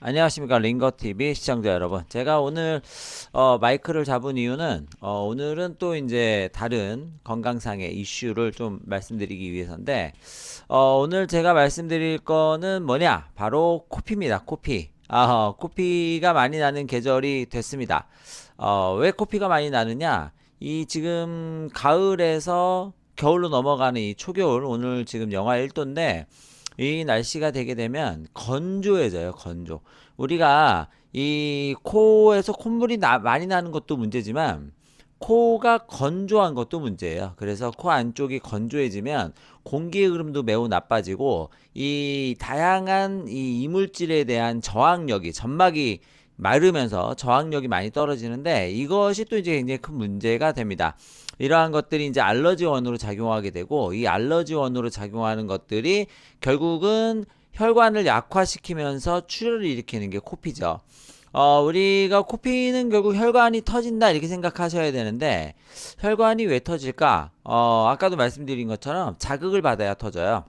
안녕하십니까. 링거TV 시청자 여러분. 제가 오늘 어, 마이크를 잡은 이유는 어, 오늘은 또 이제 다른 건강상의 이슈를 좀 말씀드리기 위해서인데 어, 오늘 제가 말씀드릴 거는 뭐냐? 바로 코피입니다. 코피. 아, 코피가 많이 나는 계절이 됐습니다. 어, 왜 코피가 많이 나느냐? 이 지금 가을에서 겨울로 넘어가는 이 초겨울 오늘 지금 영하 1도인데 이 날씨가 되게 되면 건조해져요, 건조. 우리가 이 코에서 콧물이 나, 많이 나는 것도 문제지만 코가 건조한 것도 문제예요. 그래서 코 안쪽이 건조해지면 공기의 흐름도 매우 나빠지고 이 다양한 이 이물질에 대한 저항력이 점막이 마르면서 저항력이 많이 떨어지는데 이것이 또 이제 굉장히 큰 문제가 됩니다. 이러한 것들이 이제 알러지 원으로 작용하게 되고 이 알러지 원으로 작용하는 것들이 결국은 혈관을 약화시키면서 출혈을 일으키는 게 코피죠. 어, 우리가 코피는 결국 혈관이 터진다 이렇게 생각하셔야 되는데 혈관이 왜 터질까? 어, 아까도 말씀드린 것처럼 자극을 받아야 터져요.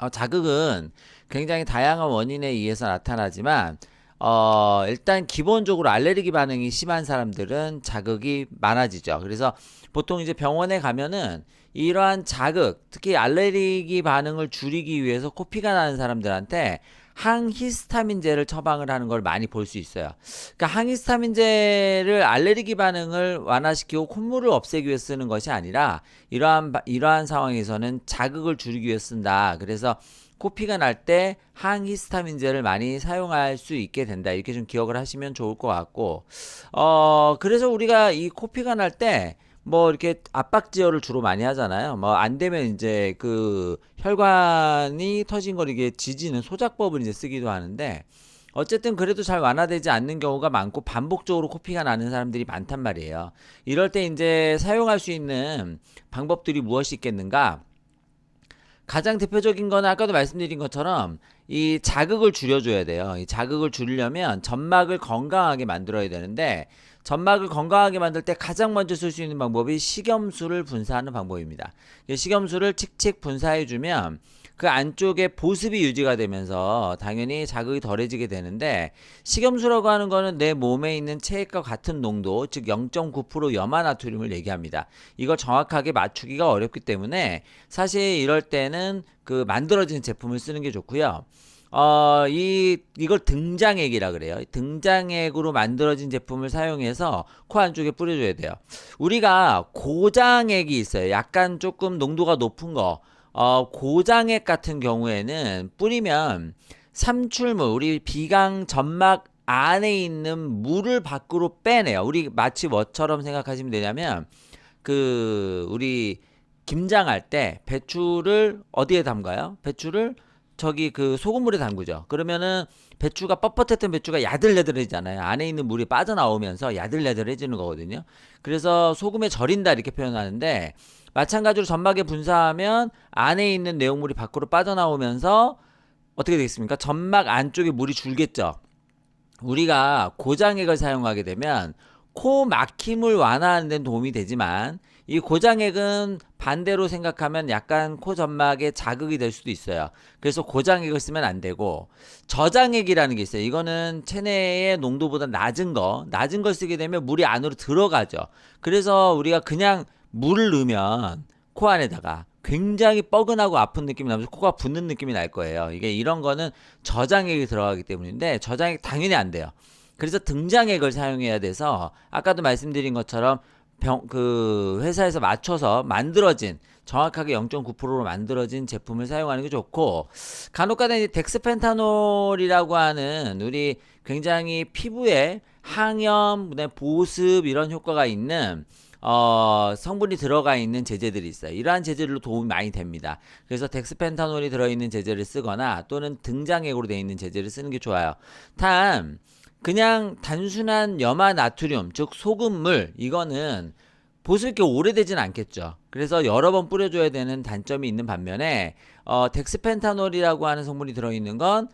어, 자극은 굉장히 다양한 원인에 의해서 나타나지만 어, 일단 기본적으로 알레르기 반응이 심한 사람들은 자극이 많아지죠. 그래서 보통 이제 병원에 가면은 이러한 자극, 특히 알레르기 반응을 줄이기 위해서 코피가 나는 사람들한테 항히스타민제를 처방을 하는 걸 많이 볼 수 있어요. 그러니까 항히스타민제를 알레르기 반응을 완화시키고 콧물을 없애기 위해 쓰는 것이 아니라 이러한 바- 이러한 상황에서는 자극을 줄이기 위해 쓴다. 그래서 코피가 날 때 항히스타민제를 많이 사용할 수 있게 된다. 이렇게 좀 기억을 하시면 좋을 것 같고, 어, 그래서 우리가 이 코피가 날 때, 뭐 이렇게 압박 지혈을 주로 많이 하잖아요. 뭐 안 되면 이제 그 혈관이 터진 걸 이게 지지는 소작법을 이제 쓰기도 하는데, 어쨌든 그래도 잘 완화되지 않는 경우가 많고 반복적으로 코피가 나는 사람들이 많단 말이에요. 이럴 때 이제 사용할 수 있는 방법들이 무엇이 있겠는가? 가장 대표적인 거는 아까도 말씀드린 것처럼 이 자극을 줄여줘야 돼요. 이 자극을 줄이려면 점막을 건강하게 만들어야 되는데 점막을 건강하게 만들 때 가장 먼저 쓸 수 있는 방법이 식염수를 분사하는 방법입니다. 이 식염수를 칙칙 분사해주면 그 안쪽에 보습이 유지가 되면서 당연히 자극이 덜해지게 되는데 식염수라고 하는 거는 내 몸에 있는 체액과 같은 농도 즉 0.9% 염화나트륨을 얘기합니다. 이걸 정확하게 맞추기가 어렵기 때문에 사실 이럴 때는 그 만들어진 제품을 쓰는 게 좋고요. 어, 이, 이걸 등장액이라 그래요. 등장액으로 만들어진 제품을 사용해서 코 안쪽에 뿌려줘야 돼요. 우리가 고장액이 있어요. 약간 조금 농도가 높은 거. 어, 고장액 같은 경우에는 뿌리면 삼출물, 우리 비강 점막 안에 있는 물을 밖으로 빼내요. 우리 마치 뭐처럼 생각하시면 되냐면, 그, 우리 김장할 때 배추를 어디에 담가요? 배추를 저기 그 소금물에 담그죠. 그러면은 배추가 뻣뻣했던 배추가 야들야들해지잖아요. 안에 있는 물이 빠져나오면서 야들야들해지는 거거든요. 그래서 소금에 절인다 이렇게 표현하는데 마찬가지로 점막에 분사하면 안에 있는 내용물이 밖으로 빠져나오면서 어떻게 되겠습니까? 점막 안쪽에 물이 줄겠죠. 우리가 고장액을 사용하게 되면 코 막힘을 완화하는 데는 도움이 되지만 이 고장액은 반대로 생각하면 약간 코 점막에 자극이 될 수도 있어요. 그래서 고장액을 쓰면 안 되고 저장액이라는 게 있어요. 이거는 체내의 농도보다 낮은 거, 낮은 걸 쓰게 되면 물이 안으로 들어가죠. 그래서 우리가 그냥 물을 넣으면 코 안에다가 굉장히 뻐근하고 아픈 느낌이 나면서 코가 붓는 느낌이 날 거예요. 이게 이런 거는 저장액이 들어가기 때문인데 저장액 당연히 안 돼요. 그래서 등장액을 사용해야 돼서 아까도 말씀드린 것처럼 병, 그 회사에서 맞춰서 만들어진 정확하게 0.9%로 만들어진 제품을 사용하는 게 좋고 간혹가다 이제 덱스펜타놀이라고 하는 우리 굉장히 피부에 항염, 보습 이런 효과가 있는 어, 성분이 들어가 있는 제제들이 있어요. 이러한 제제들로 도움이 많이 됩니다. 그래서 덱스펜타놀이 들어있는 제제를 쓰거나 또는 등장액으로 되어 있는 제제를 쓰는 게 좋아요. 단, 그냥 단순한 염화 나트륨, 즉 소금물, 이거는 보습이 게 오래되진 않겠죠. 그래서 여러 번 뿌려줘야 되는 단점이 있는 반면에, 어, 덱스펜타놀이라고 하는 성분이 들어있는 건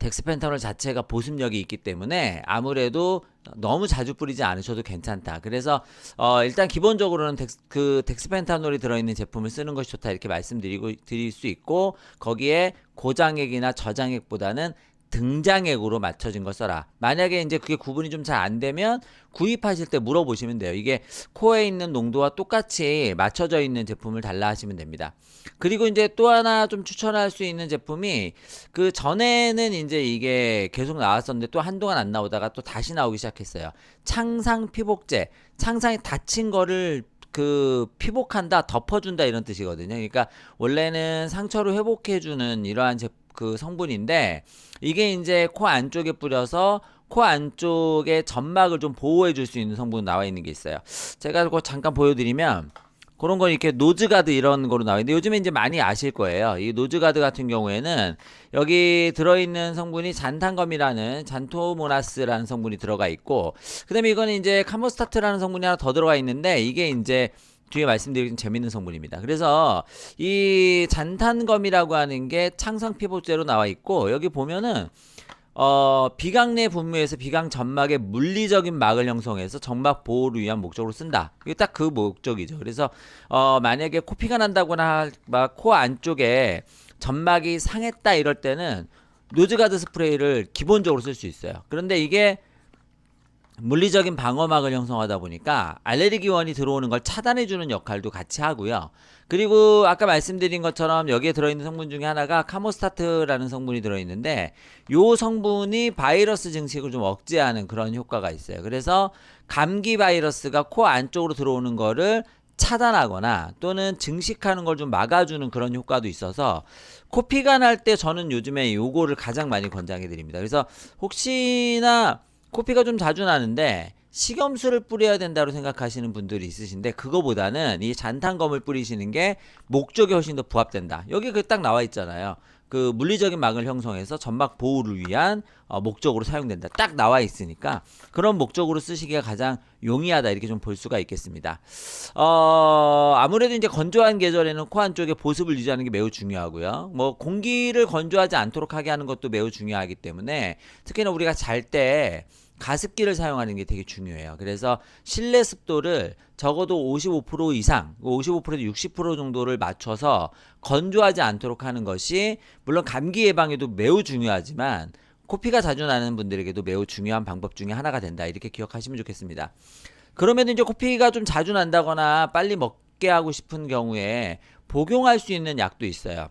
덱스펜타놀 자체가 보습력이 있기 때문에 아무래도 너무 자주 뿌리지 않으셔도 괜찮다. 그래서 어 일단 기본적으로는 덱스, 그 덱스펜타놀이 들어있는 제품을 쓰는 것이 좋다 이렇게 말씀드리고 드릴 수 있고 거기에 고장액이나 저장액보다는 등장액으로 맞춰진 걸 써라. 만약에 이제 그게 구분이 좀 잘 안 되면 구입하실 때 물어보시면 돼요. 이게 코어에 있는 농도와 똑같이 맞춰져 있는 제품을 달라 하시면 됩니다. 그리고 이제 또 하나 좀 추천할 수 있는 제품이 그 전에는 이제 이게 계속 나왔었는데 또 한동안 안 나오다가 또 다시 나오기 시작했어요. 창상 피복제. 창상이 다친 거를 그 피복한다, 덮어준다 이런 뜻이거든요. 그러니까 원래는 상처를 회복해주는 이러한 제, 그 성분인데 이게 이제 코 안쪽에 뿌려서 코 안쪽에 점막을 좀 보호해 줄 수 있는 성분 나와 있는 게 있어요. 제가 그거 잠깐 보여드리면 그런 거 이렇게 노즈가드 이런 거로 나와 있는데 요즘에 이제 많이 아실 거예요. 이 노즈가드 같은 경우에는 여기 들어있는 성분이 잔탄검이라는 잔토모나스라는 성분이 들어가 있고 그다음에 이거는 이제 카모스타트라는 성분이 하나 더 들어가 있는데 이게 이제 뒤에 말씀드린 재밌는 성분입니다. 그래서 이 잔탄검이라고 하는 게 창상 피부제로 나와 있고 여기 보면은 어, 비강 내 분무에서 비강 점막의 물리적인 막을 형성해서 점막 보호를 위한 목적으로 쓴다. 이게 딱 그 목적이죠. 그래서 어, 만약에 코피가 난다거나 막 코 안쪽에 점막이 상했다 이럴 때는 노즈가드 스프레이를 기본적으로 쓸 수 있어요. 그런데 이게 물리적인 방어막을 형성하다 보니까 알레르기원이 들어오는 걸 차단해 주는 역할도 같이 하고요. 그리고 아까 말씀드린 것처럼 여기에 들어있는 성분 중에 하나가 카모스타트라는 성분이 들어있는데 요 성분이 바이러스 증식을 좀 억제하는 그런 효과가 있어요. 그래서 감기 바이러스가 코 안쪽으로 들어오는 거를 차단하거나 또는 증식하는 걸 좀 막아주는 그런 효과도 있어서 코피가 날 때 저는 요즘에 요거를 가장 많이 권장해 드립니다. 그래서 혹시나 코피가 좀 자주 나는데 식염수를 뿌려야 된다고 생각하시는 분들이 있으신데 그거보다는 이 잔탄검을 뿌리시는 게 목적에 훨씬 더 부합된다. 여기 그 딱 나와 있잖아요. 그 물리적인 막을 형성해서 점막 보호를 위한 어, 목적으로 사용된다. 딱 나와 있으니까 그런 목적으로 쓰시기가 가장 용이하다 이렇게 좀 볼 수가 있겠습니다. 어, 아무래도 이제 건조한 계절에는 코 안쪽에 보습을 유지하는 게 매우 중요하고요. 뭐 공기를 건조하지 않도록 하게 하는 것도 매우 중요하기 때문에 특히나 우리가 잘때 가습기를 사용하는 게 되게 중요해요. 그래서 실내 습도를 적어도 55% 이상, 55%에서 60% 정도를 맞춰서 건조하지 않도록 하는 것이 물론 감기 예방에도 매우 중요하지만 코피가 자주 나는 분들에게도 매우 중요한 방법 중에 하나가 된다. 이렇게 기억하시면 좋겠습니다. 그러면 이제 코피가 좀 자주 난다거나 빨리 먹게 하고 싶은 경우에 복용할 수 있는 약도 있어요.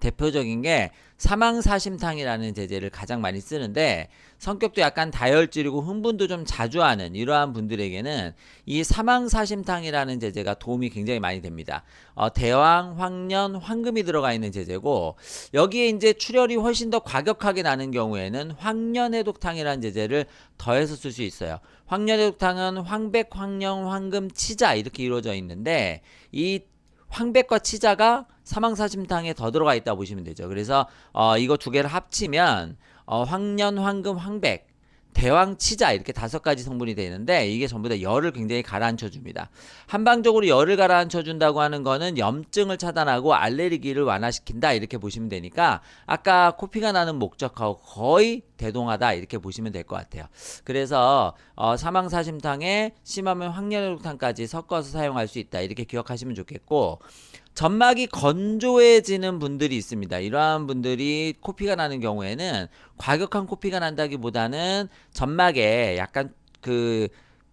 대표적인 게 사망사심탕이라는 제제를 가장 많이 쓰는데 성격도 약간 다혈질이고 흥분도 좀 자주 하는 이러한 분들에게는 이 사망사심탕이라는 제제가 도움이 굉장히 많이 됩니다. 어, 대왕, 황련, 황금이 들어가 있는 제제고 여기에 이제 출혈이 훨씬 더 과격하게 나는 경우에는 황련해독탕이라는 제제를 더해서 쓸 수 있어요. 황련해독탕은 황백, 황령, 황금, 치자 이렇게 이루어져 있는데 이 황백과 치자가 사망사심탕에 더 들어가 있다 보시면 되죠. 그래서 어, 이거 두 개를 합치면 어, 황년, 황금, 황백, 대왕, 치자 이렇게 다섯 가지 성분이 되는데 이게 전부 다 열을 굉장히 가라앉혀 줍니다. 한방적으로 열을 가라앉혀 준다고 하는 거는 염증을 차단하고 알레르기를 완화시킨다 이렇게 보시면 되니까 아까 코피가 나는 목적하고 거의 대동하다 이렇게 보시면 될 것 같아요. 그래서 어, 사망사심탕에 심하면 황련혈탕까지 섞어서 사용할 수 있다 이렇게 기억하시면 좋겠고 점막이 건조해지는 분들이 있습니다. 이러한 분들이 코피가 나는 경우에는 과격한 코피가 난다기보다는 점막에 약간 그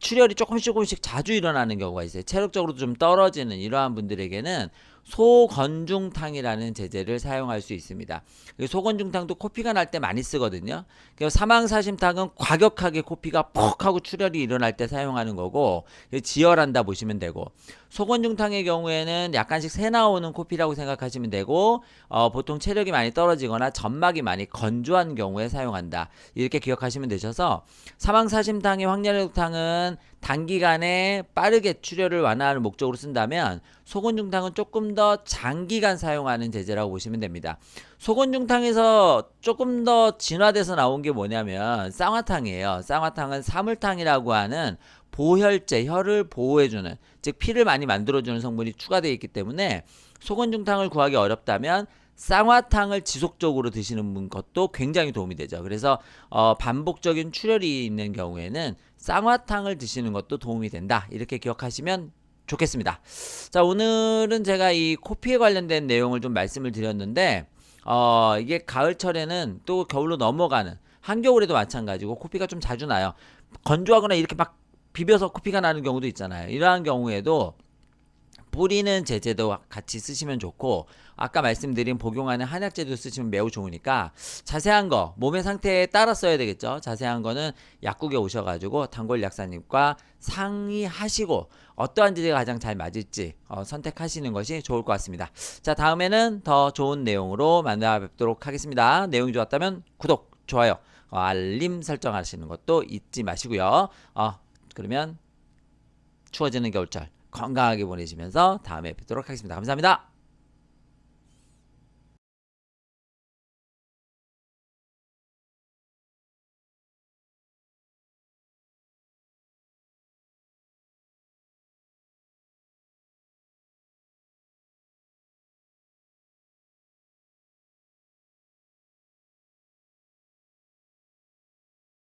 출혈이 조금씩 조금씩 자주 일어나는 경우가 있어요. 체력적으로도 좀 떨어지는 이러한 분들에게는 소건중탕이라는 제제를 사용할 수 있습니다. 소건중탕도 코피가 날 때 많이 쓰거든요. 사망사심탕은 과격하게 코피가 퍽 하고 출혈이 일어날 때 사용하는 거고 지혈한다 보시면 되고 소건중탕의 경우에는 약간씩 새 나오는 코피라고 생각하시면 되고 어, 보통 체력이 많이 떨어지거나 점막이 많이 건조한 경우에 사용한다 이렇게 기억하시면 되셔서 사망사심탕의 황열혈탕은 단기간에 빠르게 출혈을 완화하는 목적으로 쓴다면 소곤중탕은 조금 더 장기간 사용하는 제제라고 보시면 됩니다. 소곤중탕에서 조금 더 진화돼서 나온 게 뭐냐면 쌍화탕이에요. 쌍화탕은 사물탕이라고 하는 보혈제, 혈을 보호해주는 즉 피를 많이 만들어주는 성분이 추가되어 있기 때문에 소곤중탕을 구하기 어렵다면 쌍화탕을 지속적으로 드시는 것도 굉장히 도움이 되죠. 그래서 어, 반복적인 출혈이 있는 경우에는 쌍화탕을 드시는 것도 도움이 된다. 이렇게 기억하시면 좋겠습니다. 자, 오늘은 제가 이 코피에 관련된 내용을 좀 말씀을 드렸는데 어, 이게 가을철에는 또 겨울로 넘어가는 한겨울에도 마찬가지고 코피가 좀 자주 나요. 건조하거나 이렇게 막 비벼서 코피가 나는 경우도 있잖아요. 이러한 경우에도 뿌리는 제제도 같이 쓰시면 좋고 아까 말씀드린 복용하는 한약제도 쓰시면 매우 좋으니까 자세한 거 몸의 상태에 따라 써야 되겠죠. 자세한 거는 약국에 오셔가지고 단골 약사님과 상의하시고 어떠한 제제가 가장 잘 맞을지 어, 선택하시는 것이 좋을 것 같습니다. 자 다음에는 더 좋은 내용으로 만나 뵙도록 하겠습니다. 내용이 좋았다면 구독, 좋아요, 어, 알림 설정하시는 것도 잊지 마시고요. 어, 그러면 추워지는 겨울철 건강하게 보내시면서 다음에 뵙도록 하겠습니다. 감사합니다.